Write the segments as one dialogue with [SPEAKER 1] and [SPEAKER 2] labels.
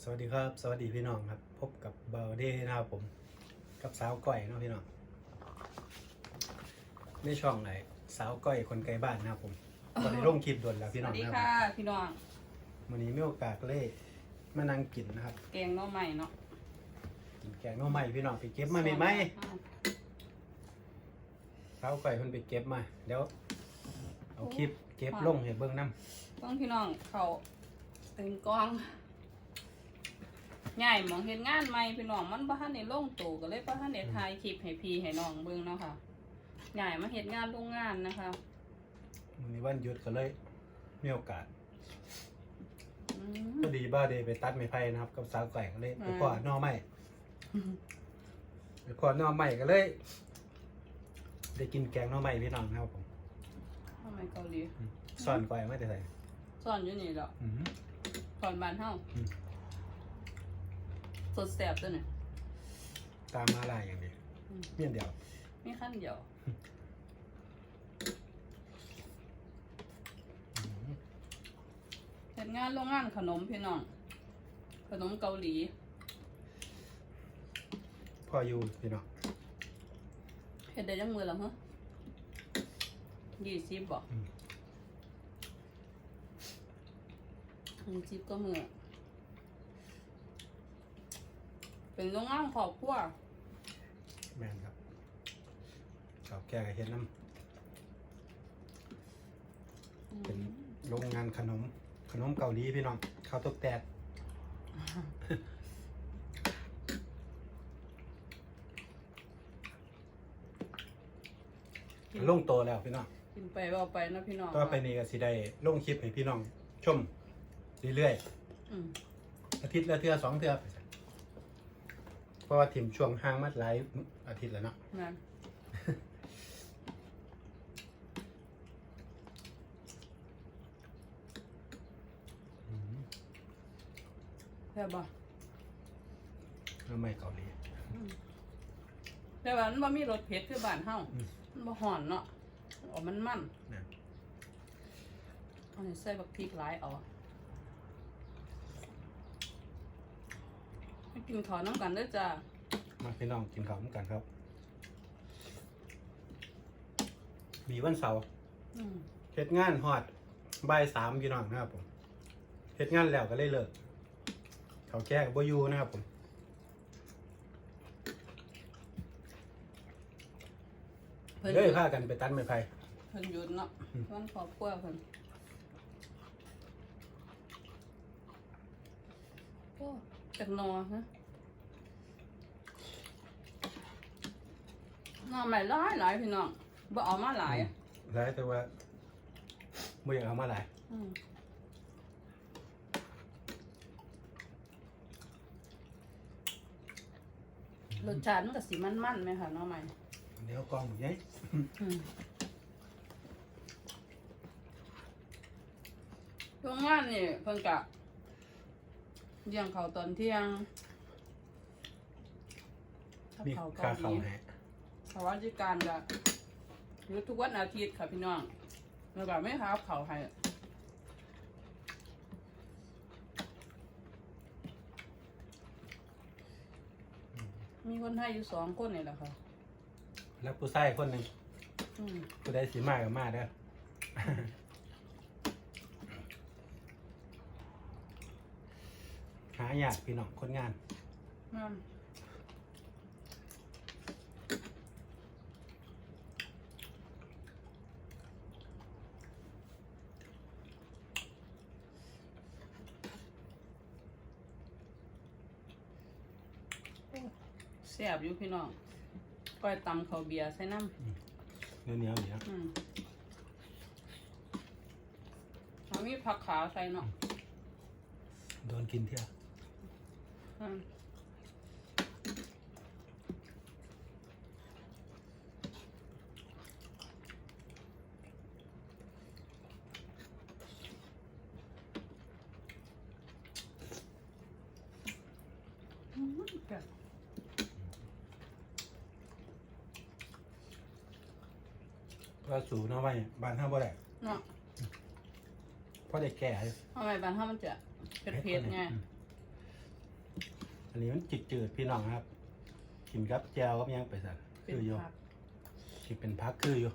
[SPEAKER 1] สวัสดีครับ สวัสดีพี่น้องครับ พบกับเบลเด้นะครับผม กับสาวก้อยเนาะพี่น้องในช่องไหนสาวก้อยคนไกลบ้านนะครับผมตอนนี้ลงคลิปด่วนแล้ว
[SPEAKER 2] ส
[SPEAKER 1] พี่น้
[SPEAKER 2] วั
[SPEAKER 1] อง
[SPEAKER 2] สดี
[SPEAKER 1] นะครับ
[SPEAKER 2] ค่ะ พี่น้อง
[SPEAKER 1] วันนี้มีโอกาสเล่มานั่งกินนะครับ
[SPEAKER 2] แกงหน้อใหม่เนาะ
[SPEAKER 1] กินแกงหน่อไม้พี่น้องไปเก็บมาไหมสาวก้อยคนไปเก็บมาเดี๋ยวเอาคลิปเก็บลงให้เบิ่งน้
[SPEAKER 2] ต้องพี่น้องเขาเป็นกอง ใหญ่หมองเห็นงานใหม่พี่น้องมันบ่ทันได้ลงตู่ก็เลยบ่ทันได้ถ่ายคลิปให้พี่ให้น้องเบิ่งเนาะค่ะใหญ่มาเฮ็ดงานโรงงานนะคะำ
[SPEAKER 1] วันนี้วันหยุดก็เลยมีโอกาส
[SPEAKER 2] อืม
[SPEAKER 1] พอดีบ้าเดย์ไปตัดไม้ไผ่นะครับ กับสาวก้อยก็เลยไป
[SPEAKER 2] อืม
[SPEAKER 1] พ่อหน่อไม้ไปพอหน่อใหม่ก็เลย ได้กินแกงหน่อใหม่พี่น้องนะครับผม
[SPEAKER 2] ทำไมเกาหลี
[SPEAKER 1] ซ่อนไว้ไม่ได้ใส่
[SPEAKER 2] ซ่อนอยู่นี่แล้ว
[SPEAKER 1] อื้อหือ
[SPEAKER 2] ซ่อนบ้านเฮา
[SPEAKER 1] อืม
[SPEAKER 2] สดแสบตัวเนี่ย
[SPEAKER 1] ตามมาลายอย่างนี้
[SPEAKER 2] อืม
[SPEAKER 1] เมี่ยนเดียว
[SPEAKER 2] มีขั้นเดียว
[SPEAKER 1] อื้อหือ
[SPEAKER 2] เฮ็ดงานโรงงานขนมพี่น้อง ขนมเกาหลี
[SPEAKER 1] พ่ออยู่พี่น้อง
[SPEAKER 2] เฮ็ดได้จังมือแล้วฮะยี่สิบบอก
[SPEAKER 1] อืม
[SPEAKER 2] ยี่สิบก็มือ เป็นโรงงานครอบครัว
[SPEAKER 1] แม่นครับชอบแกงเห็ดน้ำเป็นโรงงานขนม ขนมเกาหลีพี่น้องข้าวตกแตกลงโตแล้วพี่น้อง
[SPEAKER 2] กินไปเว่าไปนะพี่น้อง
[SPEAKER 1] ต่อไปนี้ก็สิได้ลงคลิปให้พี่น้อง ชมเรื่อย
[SPEAKER 2] อืม
[SPEAKER 1] ๆอาทิตย์ละเทื่อสองเทื่อไปจ้ะ เพราะว่าทีมช่วงห่างมาหลายอาทิตย์แล้วเนาะ
[SPEAKER 2] นั่นแค่บบ่
[SPEAKER 1] แล้วไม่เกาหลี
[SPEAKER 2] แต่ว่ามันบ่มีรสเผ็ดคือบ้านเฮา
[SPEAKER 1] อืม
[SPEAKER 2] มันบ่ห่อนเนาะออกมันมัน
[SPEAKER 1] นะ
[SPEAKER 2] อันนี้ใส่บักพริกหลายเอา ให้กินข้าวน้ำกันเด้อจ้า
[SPEAKER 1] มาพี่น้องกินข้าวเหมือนกันครับ มีวันเสาร์
[SPEAKER 2] อืม
[SPEAKER 1] เฮ็ดงานฮอดบ่ายสามพี่น้องนะครับผมเฮ็ดงานแล้วก็เลยเลิกเขาแก้กับบ่อยู่นะครับผม
[SPEAKER 2] เพิ่นห
[SPEAKER 1] เลย
[SPEAKER 2] ยุด
[SPEAKER 1] พากันไปตัดไม้ไผ่
[SPEAKER 2] เพิ่นหยุดเนาะ
[SPEAKER 1] อืม
[SPEAKER 2] วันครอบครัวเพิ่นโอ้ จักหนอฮะหนอใหม่หลายหลายพี่น้องบ่เอามาหลายอะ
[SPEAKER 1] หลายแต่ว่าบ่อยากเอามาหลาย
[SPEAKER 2] อืมรสชาติมันก็สิมันๆไหมคะหน้อใหม่
[SPEAKER 1] เดี๋ยวกล้องใหญ่
[SPEAKER 2] อืมช่วงงานนี่เพิ่นกะ เลี้ยงเขาวตอนเที่ยงกับ
[SPEAKER 1] มี
[SPEAKER 2] ข้ว
[SPEAKER 1] ค่า
[SPEAKER 2] เกา
[SPEAKER 1] เข้า
[SPEAKER 2] หลี
[SPEAKER 1] ให้
[SPEAKER 2] สวัสดิการกะหรือทุกวันอาทิตย์ค่ะพี่น้องแล้วก็ไม่ครับเขาวให้มีคนให้อยู่สองคนนี่แหละค่ะ
[SPEAKER 1] แล้วผู้ชายคนหนึง
[SPEAKER 2] อืม
[SPEAKER 1] ผู้ใดสิมาก็มาเด้อ หายากพี่น้องคนงาน
[SPEAKER 2] นั่นแซ่บอยู่พี่น้องก้อยตำข้าวเบียร์ใส่น้ำ
[SPEAKER 1] เนื้อเหนียวเหนียว
[SPEAKER 2] อืมเอามีผักขาใส่เนาะ
[SPEAKER 1] โดนกินเที่ยว
[SPEAKER 2] อืมอืมแซ่บ
[SPEAKER 1] ก็สูเนาะไว้บ้านห้าบ่ได้
[SPEAKER 2] เนาะ
[SPEAKER 1] เพราะได้แก่เลย
[SPEAKER 2] ทำไมบ้านเฮามันจะเผ็ดๆไง
[SPEAKER 1] อืม อันนี้มันจิตจืดๆพี่น้องครับ กินกับแจวกับหยังไปสั่น
[SPEAKER 2] เป็น
[SPEAKER 1] คืออยู่
[SPEAKER 2] ผัก
[SPEAKER 1] กินเป็นพักคืออยู่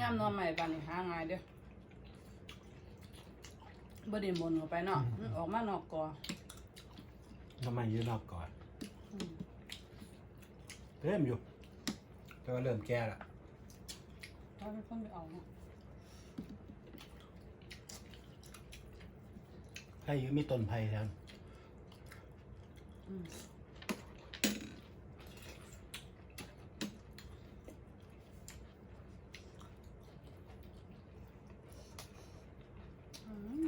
[SPEAKER 2] ย่ำนอนใหม่ปานนี้หาง่ายเด้อบ่ได้หมนเข้าไปเนาะมันออกมานอกกอ
[SPEAKER 1] ทำไมยืนนอกก่อน
[SPEAKER 2] อืม
[SPEAKER 1] เริ่มอยู่แต่ว่าเริ่มแก่ละ
[SPEAKER 2] เราไม่ต้องไปเอาเนาะ
[SPEAKER 1] ให้อยืมีต้นไผ่แล้ว
[SPEAKER 2] อืมอืม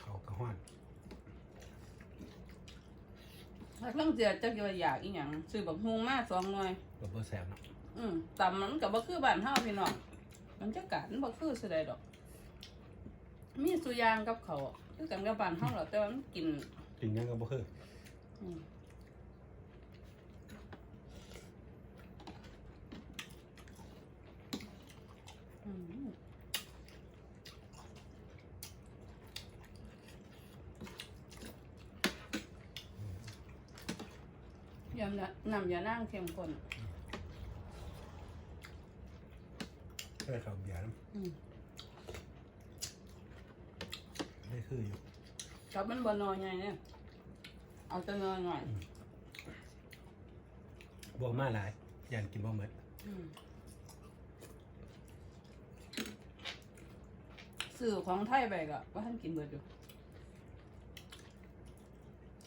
[SPEAKER 1] เขากระห้อน
[SPEAKER 2] ถ้าเค รื่องเจียจักว่าอยากอีหยังซื้อบักฮุงมาสองหน่วย
[SPEAKER 1] กับเบอร์แสบเนาะ
[SPEAKER 2] อืมตำมันกับบ่คือบ้านเฮาพี่น้องมันจะกัดมันบ่คือสิได้ดอก มีสุอยางกับเขาวคือกันกับบ้านเฮาหรอกแต่ว่ามันกิน
[SPEAKER 1] กินหยังกับเบอร์คือ
[SPEAKER 2] อืมอืมยำนะนำยานั่งเข้มข้น
[SPEAKER 1] เพื่อเขาเบียร์
[SPEAKER 2] อืม
[SPEAKER 1] ได้คืออยู่
[SPEAKER 2] กับมันบนนอยไงเนี่ย เอาแต่นอยหน่อย
[SPEAKER 1] บวกมาหลายยันกินบ่หมด
[SPEAKER 2] อืมสื่อของไทยไปก็ว่าท่านกินเบิดอยู่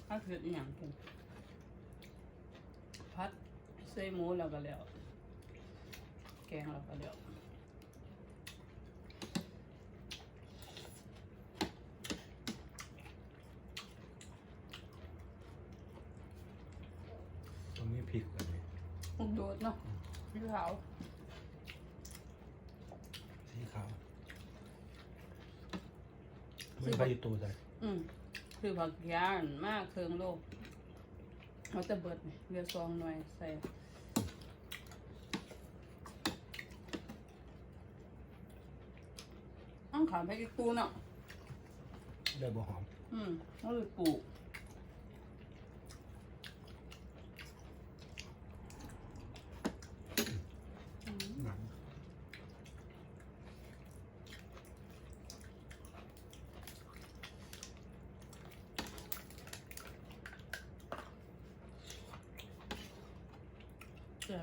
[SPEAKER 2] ถ้าคืออีหยังกิน พัดใส่หมูแล้วก็แล้ว แกงแล้วก็แล้ว
[SPEAKER 1] ตรงนี้พริกกันเลย
[SPEAKER 2] มุกโดดเนาะพี่ขาว
[SPEAKER 1] สีขาวไม่ไปอยู่ตัวใจ
[SPEAKER 2] อืมคือผักยานมากเคืองโลก เขาจะเบิดนี่เรียกซองหน่อยใส่อังขามไปอีกตูเนาะ
[SPEAKER 1] ได้บ่หอม
[SPEAKER 2] อืมเขาเลยปลูกอืม
[SPEAKER 1] หนั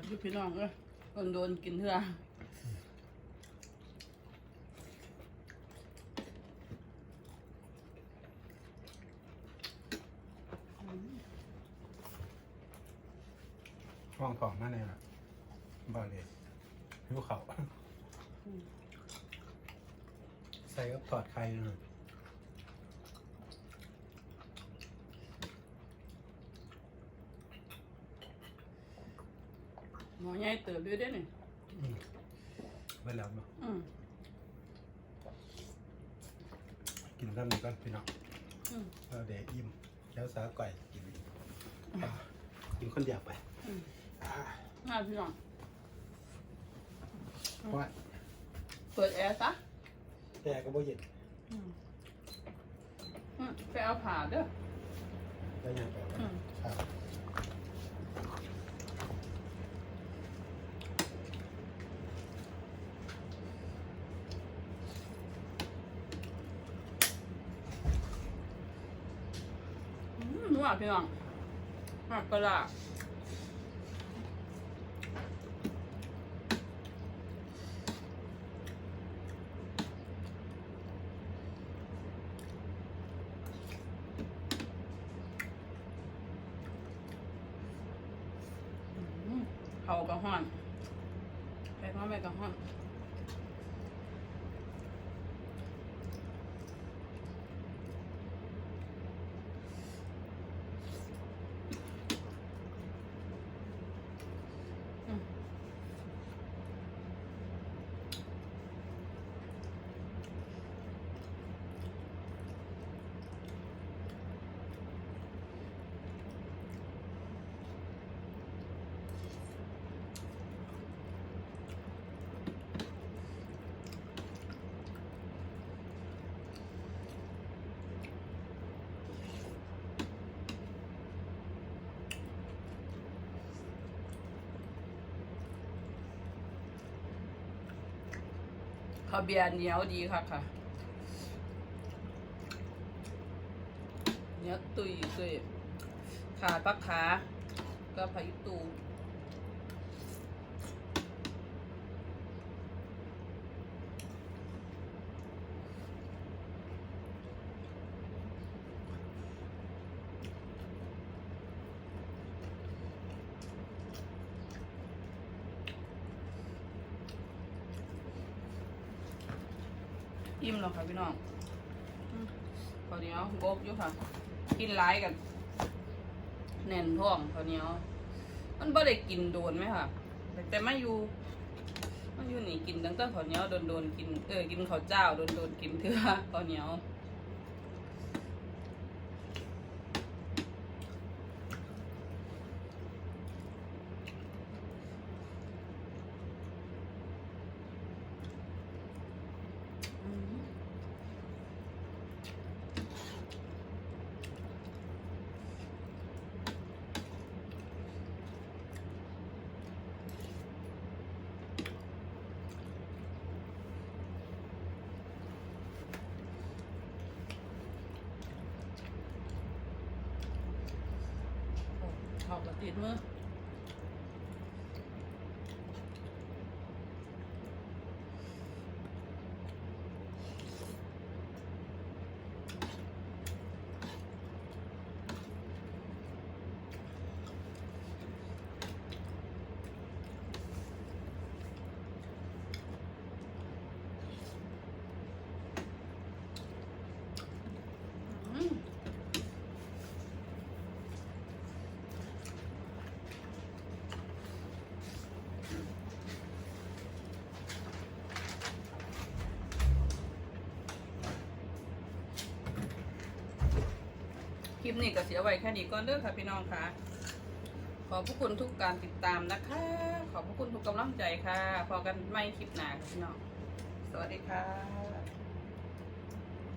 [SPEAKER 1] ง
[SPEAKER 2] แซ่บอยู่พี่น้องเอ้ยโดนโดนกินเถอะ
[SPEAKER 1] ห้องของมาเนี่ยบ่าเลยหิวเขาว
[SPEAKER 2] อืม
[SPEAKER 1] ใส่กับถอดไข่เลย
[SPEAKER 2] หมอใหญ่เติบอยู่เด้นี่
[SPEAKER 1] อืมไว้แล้วเนาะ
[SPEAKER 2] อืม
[SPEAKER 1] กินกันหนึ่งกันพี่น้อง
[SPEAKER 2] อืม
[SPEAKER 1] แล้วเดี๋ยวอิ่มแล้วสาก่อยกินอะกินคนเดียวไป
[SPEAKER 2] อืม
[SPEAKER 1] อ่า
[SPEAKER 2] มาพี่น้อง
[SPEAKER 1] เพราะว่า
[SPEAKER 2] เปิดแอร์ซะ
[SPEAKER 1] แต่ก็บ่เย็น
[SPEAKER 2] อืมอืมไปเอาผ่าเด้อ
[SPEAKER 1] ได้ยังไปวะ
[SPEAKER 2] อืม
[SPEAKER 1] ครับ
[SPEAKER 2] วพี่น้องหักกระลาเขากระห้อนไปพ่อแม่กระห้อน ข้าวเบียร์เหนียวดีค่ะค่ะ เหนียวตุยตุยขาดปักขา ก็พายุตู อิ่มแล้วค่ะพี่น้องข้าวเหนียวโบกอยู่ค่ะ กินหลายกันแน่นท้องข้าวเหนียว มันบ่ได้กินโดนไหมค่ะ แต่ไม่อยู่มาอยู่นี่กินตั้งแต่ข้าวเหนียวโดนโดนกิน เออกินข้าวเจ้าโดนโดนกินเถื่อข้าวเหนียว ติดมืออืมค ลิปนี้ก็เสียไว้แค่นี้ก่อนเด้อค่ะพี่น้องค่ะ ขอบพระคุณทุกการติดตามนะคะ ขอบพระคุณทุกกำลังใจค่ะ พอกันไม่คลิปหน้าค่ะพี่น้อง สวัสดีค่ะ